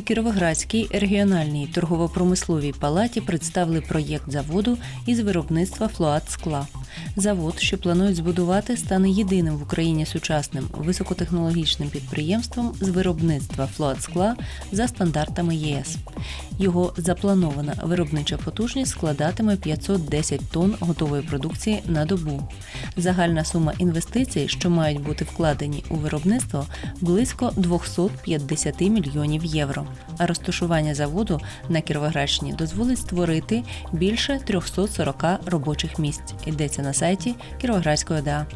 Кіровоградській регіональній торгово-промисловій палаті представили проєкт заводу із виробництва флуат скла. Завод, що планують збудувати, стане єдиним в Україні сучасним високотехнологічним підприємством з виробництва флуат скла за стандартами ЄС. Його запланована виробнича потужність складатиме 510 тонн готової продукції на добу. Загальна сума інвестицій, що мають бути вкладені у виробництво, близько 250 мільйонів євро. А розташування заводу на Кіровоградщині дозволить створити більше 340 робочих місць. Йдеться на сайті Кіровоградської ОДА.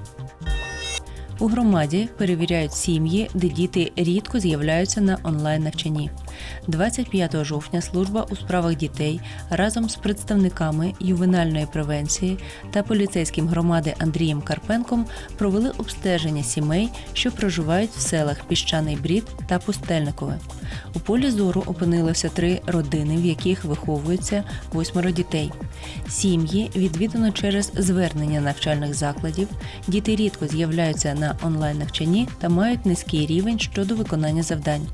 У громаді перевіряють сім'ї, де діти рідко з'являються на онлайн навчанні. 25 жовтня служба у справах дітей разом з представниками ювенальної превенції та поліцейським громади Андрієм Карпенком провели обстеження сімей, що проживають в селах Піщаний Брід та Пустельникове. У полі зору опинилося три родини, в яких виховується восьмеро дітей. Сім'ї відвідано через звернення навчальних закладів. Діти рідко з'являються на онлайн навчанні та мають низький рівень щодо виконання завдань.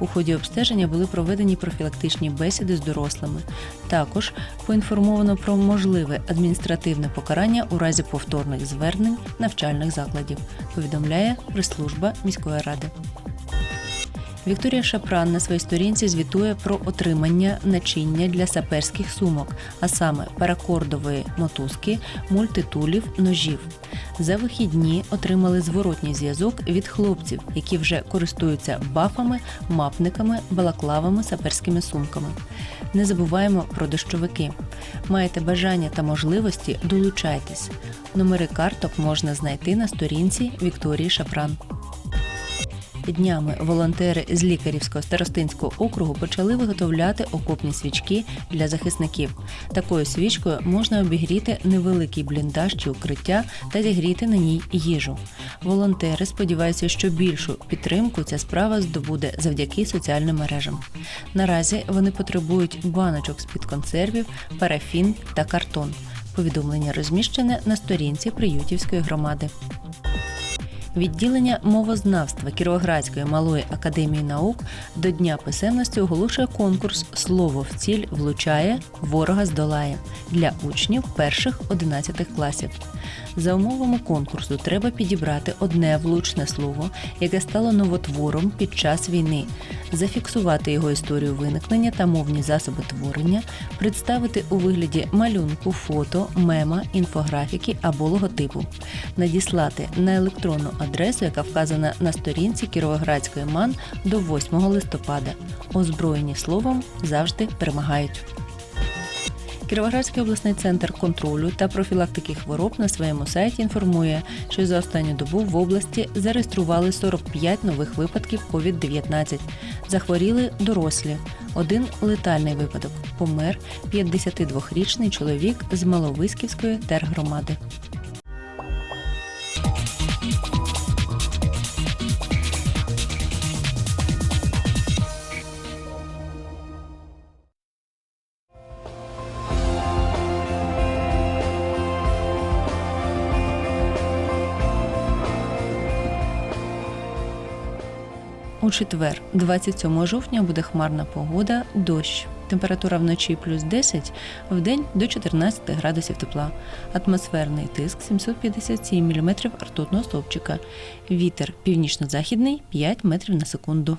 У ході обстеження були проведені профілактичні бесіди з дорослими. Також поінформовано про можливе адміністративне покарання у разі повторних звернень навчальних закладів. Повідомляє прес-служба міської ради. Вікторія Шапран на своїй сторінці звітує про отримання начиння для саперських сумок, а саме паракордової мотузки, мультитулів, ножів. За вихідні отримали зворотній зв'язок від хлопців, які вже користуються бафами, мапниками, балаклавами, саперськими сумками. Не забуваємо про дощовики. Маєте бажання та можливості долучайтесь. Номери карток можна знайти на сторінці Вікторії Шапран. Днями волонтери з лікарівського старостинського округу почали виготовляти окопні свічки для захисників. Такою свічкою можна обігріти невеликий бліндаж чи укриття та зігріти на ній їжу. Волонтери сподіваються, що більшу підтримку ця справа здобуде завдяки соціальним мережам. Наразі вони потребують баночок з-під консервів, парафін та картон. Повідомлення розміщене на сторінці Приютівської громади. Відділення мовознавства Кіровоградської малої академії наук до Дня писемності оголошує конкурс Слово в ціль влучає, ворога здолає для учнів перших 11 класів. За умовами конкурсу треба підібрати одне влучне слово, яке стало новотвором під час війни, зафіксувати його історію виникнення та мовні засоби творення, представити у вигляді малюнку, фото, мема, інфографіки або логотипу, надіслати на електронну адресу, яка вказана на сторінці Кіровоградської МАН до 8 листопада. Озброєні словом завжди перемагають. Кіровоградський обласний центр контролю та профілактики хвороб на своєму сайті інформує, що за останню добу в області зареєстрували 45 нових випадків COVID-19. Захворіли дорослі. Один летальний випадок. Помер 52-річний чоловік з Маловиськівської тергромади. У четвер, 27 жовтня, буде хмарна погода, дощ. Температура вночі плюс 10, в день до 14 градусів тепла. Атмосферний тиск 757 мм ртутного стовпчика. Вітер північно-західний 5 метрів на секунду.